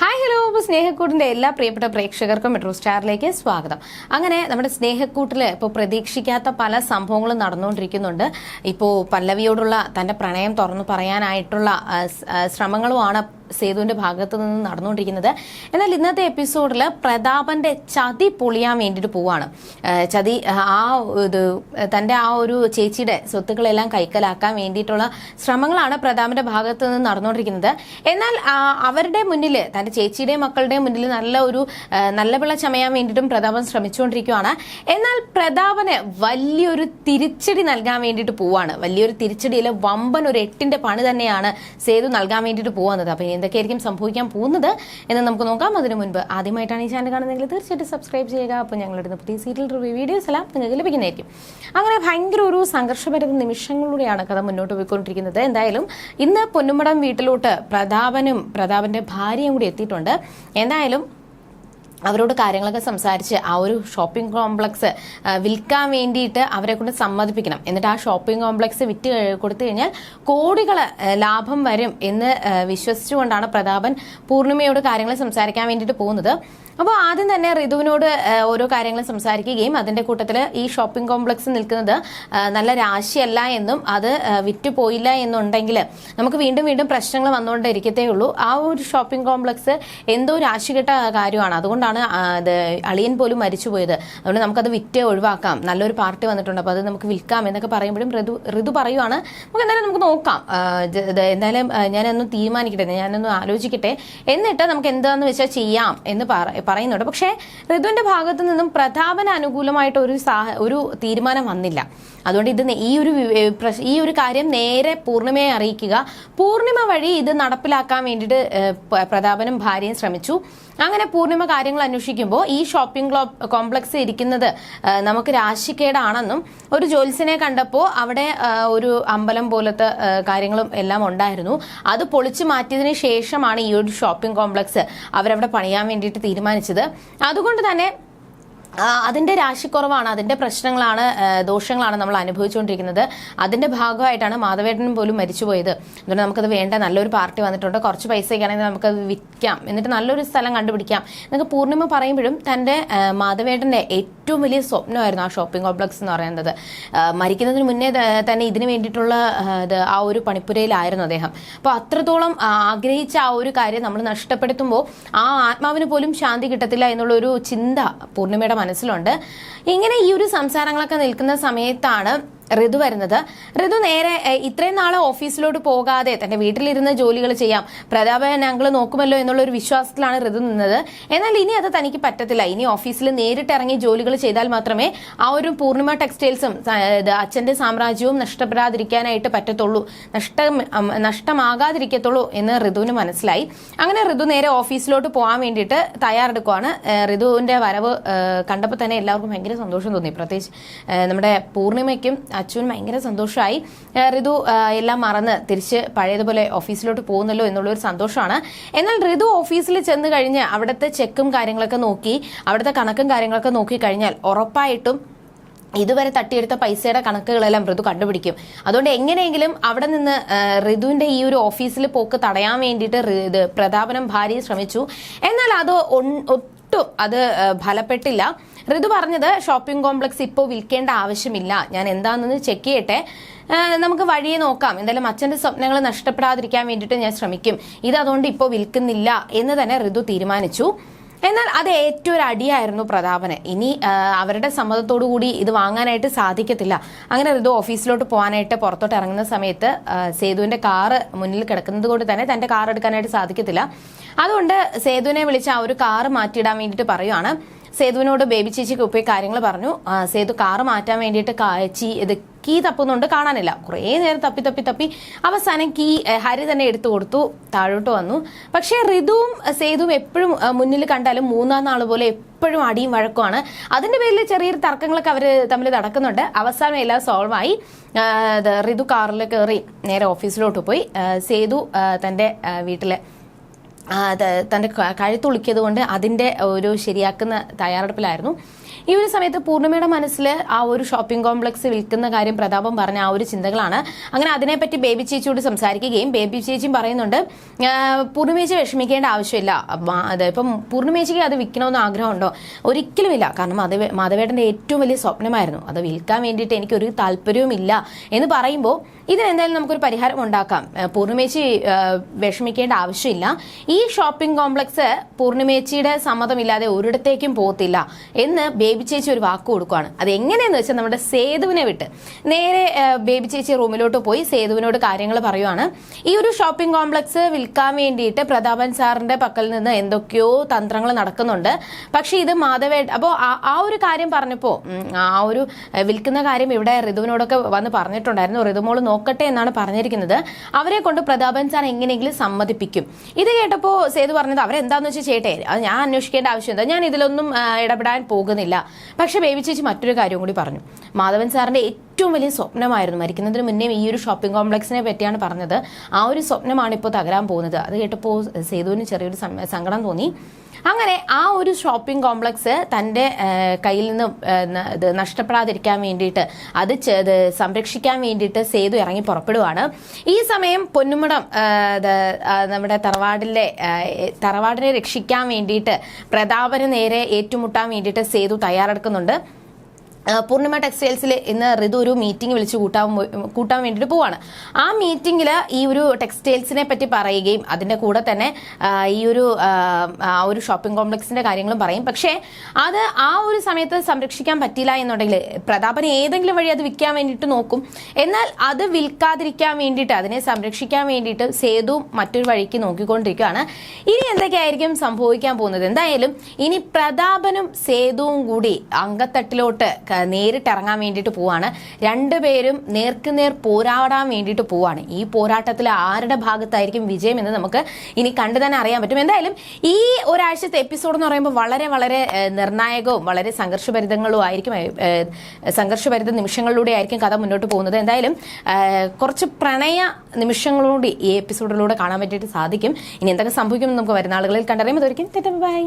Hi hello അപ്പോൾ സ്നേഹക്കൂട്ടിന്റെ എല്ലാ പ്രിയപ്പെട്ട പ്രേക്ഷകർക്കും മെട്രോ സ്റ്റാറിലേക്ക് സ്വാഗതം. അങ്ങനെ നമ്മുടെ സ്നേഹക്കൂട്ടിൽ ഇപ്പോൾ പ്രതീക്ഷിക്കാത്ത പല സംഭവങ്ങളും നടന്നുകൊണ്ടിരിക്കുന്നുണ്ട്. ഇപ്പോൾ പല്ലവിയോടുള്ള തന്റെ പ്രണയം തുറന്നു പറയാനായിട്ടുള്ള ശ്രമങ്ങളുമാണ് സേതുവിന്റെ ഭാഗത്ത് നിന്ന് നടന്നുകൊണ്ടിരിക്കുന്നത്. എന്നാൽ ഇന്നത്തെ എപ്പിസോഡിൽ പ്രതാപന്റെ ചതി പൊളിയാൻ വേണ്ടിട്ട് പോവാണ്. ചതി ആ ഇത് തന്റെ ആ ഒരു ചേച്ചിയുടെ സ്വത്തുക്കളെല്ലാം കൈക്കലാക്കാൻ വേണ്ടിയിട്ടുള്ള ശ്രമങ്ങളാണ് പ്രതാപന്റെ ഭാഗത്ത് നിന്ന് നടന്നുകൊണ്ടിരിക്കുന്നത്. എന്നാൽ അവരുടെ മുന്നിൽ തന്റെ ചേച്ചിയുടെ മക്കളുടെ മുന്നിൽ നല്ല ഒരു നല്ല പിള്ള ചമയാൻ വേണ്ടിയിട്ടും പ്രതാപൻ ശ്രമിച്ചുകൊണ്ടിരിക്കുകയാണ് എന്നാൽ പ്രതാപന് വലിയൊരു തിരിച്ചടി നൽകാൻ വേണ്ടിയിട്ട് പോവാണ്. വലിയൊരു തിരിച്ചടിയിൽ വമ്പൻ ഒരു എട്ടിന്റെ പണി തന്നെയാണ് സേതു നൽകാൻ വേണ്ടിയിട്ട് പോകുന്നത് അപ്പൊ എന്തൊക്കെയായിരിക്കും സംഭവിക്കാൻ പോകുന്നത് എന്ന് നമുക്ക് നോക്കാം. അതിനു മുൻപ് ആദ്യമായിട്ടാണ് ഈ ചാനൽ കാണുന്നതെങ്കിൽ തീർച്ചയായിട്ടും സബ്സ്ക്രൈബ് ചെയ്യുക. അപ്പോൾ ഞങ്ങളുടെ പുതിയ സീരിയൽ റിവ്യൂ വീഡിയോസ് എല്ലാം നിങ്ങൾക്ക് ലഭിക്കുന്നതായിരിക്കും. അങ്ങനെ ഭയങ്കര ഒരു സംഘർഷഭരിത നിമിഷങ്ങളിലൂടെയാണ് കഥ മുന്നോട്ട് പോയിക്കൊണ്ടിരിക്കുന്നത്. എന്തായാലും ഇന്ന് പൊന്നുമടം വീട്ടിലോട്ട് പ്രതാപനും പ്രതാപന്റെ ഭാര്യയും കൂടി എത്തിയിട്ടുണ്ട്. എന്തായാലും അവരോട് കാര്യങ്ങളൊക്കെ സംസാരിച്ച് ആ ഒരു ഷോപ്പിംഗ് കോംപ്ലക്സ് വിൽക്കാൻ വേണ്ടിയിട്ട് അവരെ കൊണ്ട് സമ്മതിപ്പിക്കണം. എന്നിട്ട് ആ ഷോപ്പിംഗ് കോംപ്ലക്സ് വിറ്റ് കൊടുത്തു കഴിഞ്ഞാൽ കോടികൾ ലാഭം വരും എന്ന് വിശ്വസിച്ചുകൊണ്ടാണ് പ്രതാപൻ പൂർണിമയോട് കാര്യങ്ങൾ സംസാരിക്കാൻ വേണ്ടിയിട്ട് പോകുന്നത്. അപ്പോൾ ആദ്യം തന്നെ ഋതുവിനോട് ഓരോ കാര്യങ്ങളും സംസാരിക്കുകയും അതിന്റെ കൂട്ടത്തിൽ ഈ ഷോപ്പിംഗ് കോംപ്ലക്സ് നിൽക്കുന്നത് നല്ല രാശിയല്ല എന്നും അത് വിറ്റ് പോയില്ല എന്നുണ്ടെങ്കിൽ നമുക്ക് വീണ്ടും വീണ്ടും പ്രശ്നങ്ങൾ വന്നുകൊണ്ടിരിക്കത്തേ ഉള്ളൂ ആ ഒരു ഷോപ്പിംഗ് കോംപ്ലക്സ് എന്തോ രാശികെട്ട കാര്യമാണ്. അതുകൊണ്ടാണ് അളിയൻ പോലും മരിച്ചുപോയത് അതുകൊണ്ട് നമുക്കത് വിറ്റ് ഒഴിവാക്കാം. നല്ലൊരു പാർട്ടി വന്നിട്ടുണ്ട്. അപ്പോൾ അത് നമുക്ക് വിൽക്കാം എന്നൊക്കെ പറയുമ്പോഴും ഋതു ഋതു പറയുവാണ്. നമുക്ക് എന്തായാലും നമുക്ക് നോക്കാം. എന്തായാലും ഞാനൊന്ന് തീരുമാനിക്കട്ടെ. ഞാനൊന്ന് ആലോചിക്കട്ടെ. എന്നിട്ട് നമുക്ക് എന്താണെന്ന് വെച്ചാൽ ചെയ്യാം എന്ന് പറ- പറയുന്നുണ്ട്. പക്ഷേ ഋതുവിന്റെ ഭാഗത്തു നിന്നും പ്രതാപന് അനുകൂലമായിട്ട് ഒരു സാഹ ഒരു തീരുമാനം വന്നില്ല. അതുകൊണ്ട് ഇത് ഈ ഒരു ഈ ഒരു കാര്യം നേരെ പൂർണിമയെ അറിയിക്കുക. പൂർണിമ വഴി ഇത് നടപ്പിലാക്കാൻ വേണ്ടിയിട്ട് പ്രതാപനും ഭാര്യയും ശ്രമിച്ചു. അങ്ങനെ പൂർണിമ കാര്യങ്ങൾ അന്വേഷിക്കുമ്പോൾ ഈ ഷോപ്പിംഗ് കോംപ്ലക്സ് ഇരിക്കുന്നത് നമുക്ക് രാശിക്കേടാണെന്നും ഒരു ജോൽസിനെ കണ്ടപ്പോൾ അവിടെ ഒരു അമ്പലം പോലത്തെ കാര്യങ്ങളും എല്ലാം ഉണ്ടായിരുന്നു. അത് പൊളിച്ചു മാറ്റിയതിന് ശേഷമാണ് ഈ ഒരു ഷോപ്പിംഗ് കോംപ്ലക്സ് അവരവിടെ പണിയാൻ വേണ്ടിയിട്ട് തീരുമാനിച്ചത്. അതുകൊണ്ട് തന്നെ അതിന്റെ രാശിക്കുറവാണ് അതിന്റെ പ്രശ്നങ്ങളാണ് ദോഷങ്ങളാണ് നമ്മൾ അനുഭവിച്ചുകൊണ്ടിരിക്കുന്നത്. അതിന്റെ ഭാഗമായിട്ടാണ് മാധവേട്ടനും പോലും മരിച്ചുപോയത്. അതുകൊണ്ട് നമുക്കത് വേണ്ട നല്ലൊരു പാർട്ടി വന്നിട്ടുണ്ട്. കുറച്ച് പൈസയൊക്കെ ആണെങ്കിൽ നമുക്കത് വിൽക്കാം. എന്നിട്ട് നല്ലൊരു സ്ഥലം കണ്ടുപിടിക്കാം. എന്നൊക്കെ പൂർണിമ പറയുമ്പോഴും തന്റെ ആ, മാധവേട്ടന്റെ ഏറ്റവും വലിയ സ്വപ്നമായിരുന്നു ആ ഷോപ്പിംഗ് കോംപ്ലക്സ് എന്ന് പറയുന്നത്. മരിക്കുന്നതിന് മുന്നേ തന്നെ ഇതിനു വേണ്ടിയിട്ടുള്ള ആ, ഒരു പണിപ്പുരയിലായിരുന്നു അദ്ദേഹം. അപ്പോൾ അത്രത്തോളം ആഗ്രഹിച്ച ആ ഒരു കാര്യം നമ്മൾ നഷ്ടപ്പെടുത്തുമ്പോൾ ആ ആത്മാവിന് പോലും ശാന്തി കിട്ടത്തില്ല എന്നുള്ളൊരു ചിന്ത പൂർണിമയുടെ മനസ്സിലുണ്ട്. ഇങ്ങനെ ഈ ഒരു സംസാരങ്ങളൊക്കെ നിൽക്കുന്ന സമയത്താണ് ഋതു വരുന്നത്. ഋതു നേരെ ഇത്രയും നാളെ ഓഫീസിലോട്ട് പോകാതെ തന്റെ വീട്ടിലിരുന്ന് ജോലികൾ ചെയ്യാം. പ്രതാപൻ ഞങ്ങൾ നോക്കുമല്ലോ എന്നുള്ള ഒരു വിശ്വാസത്തിലാണ് ഋതു നിന്നത്. എന്നാൽ ഇനി അത് തനിക്ക് പറ്റത്തില്ല. ഇനി ഓഫീസിൽ നേരിട്ട് ഇറങ്ങി ജോലികൾ ചെയ്താൽ മാത്രമേ ആ ഒരു പൂർണിമ ടെക്സ്റ്റൈൽസും അച്ഛന്റെ സാമ്രാജ്യവും നഷ്ടപ്പെടാതിരിക്കാനായിട്ട് പറ്റത്തുള്ളൂ. നഷ്ടം നഷ്ടമാകാതിരിക്കത്തുള്ളൂ എന്ന് ഋതുവിന് മനസ്സിലായി. അങ്ങനെ ഋതു നേരെ ഓഫീസിലോട്ട് പോകാൻ വേണ്ടിയിട്ട് തയ്യാറെടുക്കുവാണ്. ഋതുവിന്റെ വരവ് കണ്ടപ്പോൾ തന്നെ എല്ലാവർക്കും ഭയങ്കര സന്തോഷം തോന്നി. പ്രത്യേകിച്ച് നമ്മുടെ പൂർണിമയ്ക്കും അച്ഛനും ഭയങ്കര സന്തോഷമായി ഋതു എല്ലാം മറന്ന് തിരിച്ച് പഴയതുപോലെ ഓഫീസിലോട്ട് പോകുന്നല്ലോ എന്നുള്ളൊരു സന്തോഷമാണ്. എന്നാൽ ഋതു ഓഫീസിൽ ചെന്ന് കഴിഞ്ഞ് അവിടുത്തെ ചെക്കും കാര്യങ്ങളൊക്കെ നോക്കി അവിടുത്തെ കണക്കും കാര്യങ്ങളൊക്കെ നോക്കി കഴിഞ്ഞാൽ ഉറപ്പായിട്ടും ഇതുവരെ തട്ടിയെടുത്ത പൈസയുടെ കണക്കുകളെല്ലാം ഋതു കണ്ടുപിടിക്കും. അതുകൊണ്ട് എങ്ങനെയെങ്കിലും അവിടെ നിന്ന് ഋതുവിന്റെ ഈ ഒരു ഓഫീസിൽ പോക്ക് തടയാൻ വേണ്ടിയിട്ട് പ്രതാപനം ഭാര്യ ശ്രമിച്ചു. എന്നാൽ അത് ഒട്ടും അത് ഫലപ്പെട്ടില്ല. ഋതു പറഞ്ഞത് ഷോപ്പിംഗ് കോംപ്ലക്സ് ഇപ്പോൾ വിൽക്കേണ്ട ആവശ്യമില്ല. ഞാൻ എന്താണെന്ന് ചെക്ക് ചെയ്യട്ടെ. നമുക്ക് വഴിയെ നോക്കാം. എന്തായാലും അച്ഛന്റെ സ്വപ്നങ്ങൾ നഷ്ടപ്പെടാതിരിക്കാൻ വേണ്ടിയിട്ട് ഞാൻ ശ്രമിക്കും. ഇത് അതുകൊണ്ട് ഇപ്പോൾ വിൽക്കുന്നില്ല എന്ന് തന്നെ ഋതു തീരുമാനിച്ചു. എന്നാൽ അത് ഏറ്റവും ഒരു അടിയായിരുന്നു പ്രതാപന്. ഇനി അവരുടെ സമ്മതത്തോടു കൂടി ഇത് വാങ്ങാനായിട്ട് സാധിക്കത്തില്ല. അങ്ങനെ ഋതു ഓഫീസിലോട്ട് പോകാനായിട്ട് പുറത്തോട്ട് ഇറങ്ങുന്ന സമയത്ത് സേതുവിന്റെ കാറ് മുന്നിൽ കിടക്കുന്നത് കൊണ്ട് തന്നെ തന്റെ കാർ എടുക്കാനായിട്ട് സാധിക്കത്തില്ല. അതുകൊണ്ട് സേതുവിനെ വിളിച്ച് ആ ഒരു കാറ് മാറ്റിയിടാൻ വേണ്ടിയിട്ട് പറയുവാണ്. സേതുവിനോട് ബേബി ചേച്ചിക്ക് പോയി കാര്യങ്ങൾ പറഞ്ഞു. സേതു കാറ് മാറ്റാൻ വേണ്ടിയിട്ട് ചീ ഇത് കീ തപ്പുന്നുണ്ട്. കാണാനില്ല. കുറേ നേരം തപ്പി തപ്പി തപ്പി. അവസാനം കീ ഹരി തന്നെ എടുത്തു കൊടുത്തു. താഴോട്ട് വന്നു. പക്ഷേ ഋതുവും സേതുവും എപ്പോഴും മുന്നിൽ കണ്ടാലും മൂന്നാം നാൾ പോലെ എപ്പോഴും അടിയും വഴക്കുമാണ്. അതിന്റെ പേരിൽ ചെറിയൊരു തർക്കങ്ങളൊക്കെ അവർ തമ്മിൽ നടക്കുന്നുണ്ട്. അവസാനം എല്ലാം സോൾവ് ആയി. ഋതു കാറിൽ കയറി നേരെ ഓഫീസിലോട്ട് പോയി. സേതു തന്റെ വീട്ടിലെ ക- കഴുത്തുളുക്കിയത് കൊണ്ട് അതിന്റെ ഒരു ശരിയാക്കുന്ന തയ്യാറെടുപ്പിലായിരുന്നു. ഈ ഒരു സമയത്ത് പൂർണിമയുടെ മനസ്സിൽ ആ ഒരു ഷോപ്പിംഗ് കോംപ്ലക്സ് വിൽക്കുന്ന കാര്യം പ്രതാപം പറഞ്ഞ ആ ഒരു ചിന്തകളാണ്. അങ്ങനെ അതിനെപ്പറ്റി ബേബി ചേച്ചിയോട് സംസാരിക്കുകയും ബേബി ചേച്ചിയും പറയുന്നുണ്ട് "ആ, പൂർണിമേച്ചി വിഷമിക്കേണ്ട ആവശ്യമില്ല. അത് ഇപ്പം പൂർണിമേച്ചിക്ക് അത് വിൽക്കണമെന്ന് ആഗ്രഹമുണ്ടോ? ഒരിക്കലുമില്ല. കാരണം അത് മാധവേട്ടന്റെ ഏറ്റവും വലിയ സ്വപ്നമായിരുന്നു. അത് വിൽക്കാൻ വേണ്ടിയിട്ട് എനിക്കൊരു താല്പര്യവുമില്ല എന്ന് പറയുമ്പോൾ ഇതിനെന്തായാലും നമുക്കൊരു പരിഹാരം ഉണ്ടാക്കാം. പൂർണിമേച്ചി വിഷമിക്കേണ്ട ആവശ്യമില്ല. ഈ ഷോപ്പിംഗ് കോംപ്ലക്സ് പൂർണിമേച്ചിയുടെ സമ്മതമില്ലാതെ ഒരിടത്തേക്കും പോകത്തില്ല എന്ന് ബേബി ചേച്ചി ഒരു വാക്ക് കൊടുക്കുകയാണ് അത് എങ്ങനെയെന്ന് വെച്ചാൽ നമ്മുടെ സേതുവിനെ വിട്ട്. നേരെ ബേബി ചേച്ചി റൂമിലോട്ട് പോയി സേതുവിനോട് കാര്യങ്ങൾ പറയുവാണ്. ഈ ഒരു ഷോപ്പിംഗ് കോംപ്ലക്സ് വിൽക്കാൻ വേണ്ടിയിട്ട് പ്രതാപൻ സാറിന്റെ പക്കൽ നിന്ന് എന്തൊക്കെയോ തന്ത്രങ്ങൾ നടക്കുന്നുണ്ട്. പക്ഷേ ഇത് മാധവേ അപ്പോൾ ആ ഒരു കാര്യം പറഞ്ഞപ്പോൾ ആ ഒരു വിൽക്കുന്ന കാര്യം ഇവിടെ ഋതുവിനോടൊക്കെ വന്ന് പറഞ്ഞിട്ടുണ്ടായിരുന്നു. ഋതുമോൾ നോക്കട്ടെ എന്നാണ് പറഞ്ഞിരിക്കുന്നത്. അവരെ കൊണ്ട് പ്രതാപൻ സാർ എങ്ങനെയെങ്കിലും സമ്മതിപ്പിക്കും. ഇത് കേട്ടപ്പോൾ സേതു പറഞ്ഞത് അവരെന്താന്ന് വെച്ചാൽ അത് ഞാൻ അന്വേഷിക്കേണ്ട ആവശ്യമില്ല. ഞാൻ ഇതിലൊന്നും ഇടപെടാൻ പോകുന്നില്ല. പക്ഷേ ബേബി ചേച്ചി മറ്റൊരു കാര്യം കൂടി പറഞ്ഞു. മാധവൻ സാറിന്റെ ഏറ്റവും വലിയ സ്വപ്നമായിരുന്നു മരിക്കുന്നതിന് മുന്നേ ഈ ഒരു ഷോപ്പിംഗ് കോംപ്ലക്സിനെ പറ്റിയാണ് പറഞ്ഞത്. ആ ഒരു സ്വപ്നമാണ് ഇപ്പോൾ തകരാൻ പോകുന്നത്. അത് കേട്ടപ്പോൾ സേതുവിന് ചെറിയൊരു സങ്കടം തോന്നി. അങ്ങനെ ആ ഒരു ഷോപ്പിംഗ് കോംപ്ലക്സ് തന്റെ കയ്യിൽ നിന്ന് ഇത് നഷ്ടപ്പെടാതിരിക്കാൻ വേണ്ടിയിട്ട് അത് സംരക്ഷിക്കാൻ വേണ്ടിയിട്ട് സേതു ഇറങ്ങി പുറപ്പെടുവാണ്. ഈ സമയം പൊന്നുമടം നമ്മുടെ തറവാടിലെ തറവാടിനെ രക്ഷിക്കാൻ വേണ്ടിയിട്ട് പ്രതാപന് നേരെ ഏറ്റുമുട്ടാൻ വേണ്ടിയിട്ട് സേതു തയ്യാറെടുക്കുന്നുണ്ട്. പൂർണിമ ടെക്സ്റ്റൈൽസിൽ ഇന്ന് ഋതു ഒരു മീറ്റിംഗ് വിളിച്ച് കൂട്ടാൻ കൂട്ടാൻ വേണ്ടിയിട്ട് പോവാണ്. ആ മീറ്റിംഗിൽ ഈ ഒരു ടെക്സ്റ്റൈൽസിനെ പറ്റി പറയുകയും അതിന്റെ കൂടെ തന്നെ ഈ ഒരു ആ, ഒരു ഷോപ്പിംഗ് കോംപ്ലക്സിന്റെ കാര്യങ്ങളും പറയും. പക്ഷേ അത് ആ ഒരു സമയത്ത് സംരക്ഷിക്കാൻ പറ്റില്ല എന്നുണ്ടെങ്കിൽ പ്രതാപന് ഏതെങ്കിലും വഴി അത് വിൽക്കാൻ വേണ്ടിയിട്ട് നോക്കും. എന്നാൽ അത് വിൽക്കാതിരിക്കാൻ വേണ്ടിയിട്ട് അതിനെ സംരക്ഷിക്കാൻ വേണ്ടിയിട്ട് സേതു മറ്റൊരു വഴിക്ക് നോക്കിക്കൊണ്ടിരിക്കുകയാണ്. ഇനി എന്തൊക്കെയായിരിക്കും സംഭവിക്കാൻ പോകുന്നത്? എന്തായാലും ഇനി പ്രതാപനും സേതുവും കൂടി അങ്കത്തട്ടിലോട്ട് നേരിട്ട് ഇറങ്ങാൻ വേണ്ടിയിട്ട് പോവാണ്. രണ്ടുപേരും നേർക്കുനേർ പോരാടാൻ വേണ്ടിയിട്ട് പോവാണ്. ഈ പോരാട്ടത്തിൽ ആരുടെ ഭാഗത്തായിരിക്കും വിജയം എന്ന് നമുക്ക് ഇനി കണ്ടു തന്നെ അറിയാൻ പറ്റും. എന്തായാലും ഈ ഒരാഴ്ചത്തെ എപ്പിസോഡ് എന്ന് പറയുമ്പോൾ വളരെ വളരെ നിർണായകവും വളരെ സംഘർഷഭരിതങ്ങളും ആയിരിക്കും സംഘർഷഭരിത നിമിഷങ്ങളിലൂടെ ആയിരിക്കും കഥ മുന്നോട്ട് പോകുന്നത്. എന്തായാലും കുറച്ച് പ്രണയ നിമിഷങ്ങളോട് ഈ എപ്പിസോഡിലൂടെ കാണാൻ പറ്റിയിട്ട് സാധിക്കും. ഇനി എന്തൊക്കെ സംഭവിക്കുമെന്ന് നമുക്ക് വരുന്ന ആളുകളിൽ കണ്ടറിയാം അതൊരിക്കും ബൈ.